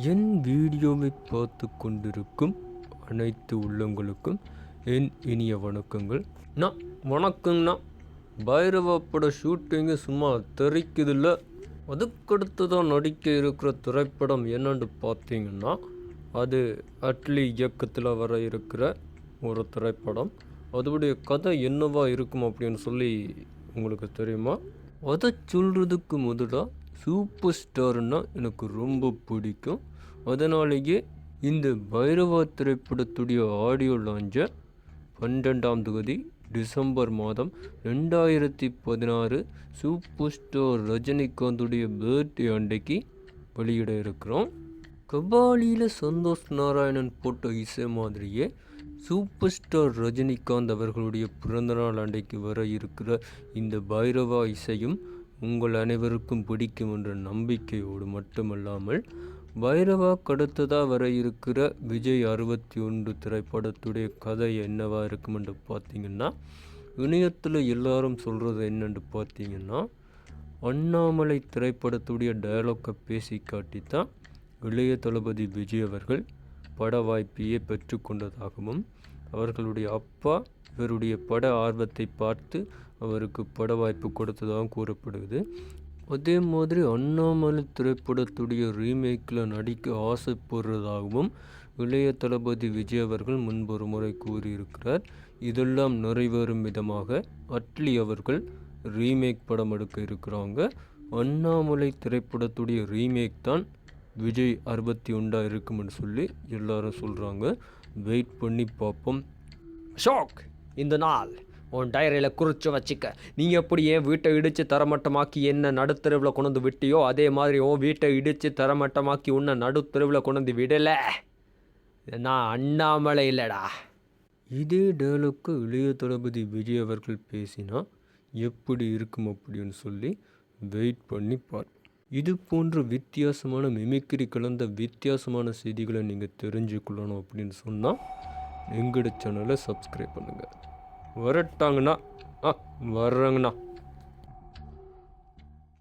என் வீடியோவை பார்த்து கொண்டிருக்கும் அனைத்து உள்ளங்களுக்கும் என் இனிய வணக்கங்கள். நான் வணக்கங்கண்ணா பைரவா பட ஷூட்டிங்கு சும்மா தெரிக்குதில்ல அதுக்கடுத்து தான் நடிக்க இருக்கிற திரைப்படம் என்னன்னு பார்த்தீங்கன்னா அது அட்லி இயக்கத்தில் வர இருக்கிற ஒரு திரைப்படம். அதோடைய கதை என்னவா இருக்கும் அப்படின்னு சொல்லி உங்களுக்கு தெரியுமா? அதை சொல்கிறதுக்கு முதலாக சூப்பர் ஸ்டார்னா எனக்கு ரொம்ப பிடிக்கும். அதனாலேயே இந்த பைரவா திரைப்படத்துடைய ஆடியோ லான்ச்சை பன்னெண்டாம் தேதி டிசம்பர் மாதம் ரெண்டாயிரத்தி பதினாறு சூப்பர் ஸ்டார் ரஜினிகாந்துடைய பர்த்டே அன்றைக்கு வெளியிட இருக்கிறோம். கபாலியில் சந்தோஷ் நாராயணன் போட்ட இசை மாதிரியே சூப்பர் ஸ்டார் ரஜினிகாந்த் அவர்களுடைய பிறந்தநாள் அன்றைக்கு வர இருக்கிற இந்த பைரவா இசையும் உங்கள் அனைவருக்கும் பிடிக்கும் என்ற நம்பிக்கையோடு மட்டுமல்லாமல் பைரவா கடுத்ததாக வர இருக்கிற விஜய் அறுபத்தி ஒன்று திரைப்படத்துடைய கதை என்னவாக இருக்கும் என்று பார்த்தீங்கன்னா இணையத்தில் எல்லாரும் சொல்கிறது என்னென்று பார்த்தீங்கன்னா அண்ணாமலை திரைப்படத்துடைய டயலாக்கை பேசி காட்டி தான் இளைய தளபதி விஜய் அவர்கள் பட வாய்ப்பையே பெற்றுக்கொண்டதாகவும் அவர்களுடைய அப்பா இவருடைய பட ஆர்வத்தை பார்த்து அவருக்கு பட வாய்ப்பு கொடுத்ததாகவும் கூறப்படுகிறது. அதே மாதிரி அண்ணாமலை திரைப்படத்துடைய ரீமேக்கில் நடிக்க ஆசைப்படுறதாகவும் இளைய தளபதி விஜய் அவர்கள் முன்பொரு முறை கூறியிருக்கிறார். இதெல்லாம் நிறைவேறும் விதமாக அட்லி அவர்கள் ரீமேக் படம் எடுக்க இருக்கிறாங்க. அண்ணாமலை திரைப்படத்துடைய ரீமேக் தான் விஜய் அறுபத்தி ஒன்றா இருக்கும்னு சொல்லி எல்லாரும் சொல்கிறாங்க வெயிட் பண்ணி பார்ப்போம். அசோக் இந்த நாள் உன் டைரியில் குறித்து வச்சுக்க. நீ எப்படி என் வீட்டை இடித்து தரமட்டமாக்கி என்ன நடுத்தெருவில் கொண்டு விட்டியோ அதே மாதிரி உன் வீட்டை இடித்து தரமட்டமாக்கி உன்னை நடுத்தெருவில் கொண்டு விடலை. நான் அண்ணாமலை இல்லைடா. இதே டயலாக்கு இளைய தளபதி விஜய் அவர்கள் பேசினா எப்படி இருக்கும் அப்படின்னு சொல்லி வெயிட் பண்ணி பார்ப்போம். இது போன்ற வித்தியாசமான மிமிக்ரி கலந்த வித்தியாசமான செய்திகளை நீங்கள் தெரிஞ்சுக்கொள்ளணும் அப்படின்னு சொன்னால் எங்களோட சேனலை சப்ஸ்கிரைப் பண்ணுங்கள் வரட்டாங்கண்ணா. ஆ வர்றாங்கண்ணா.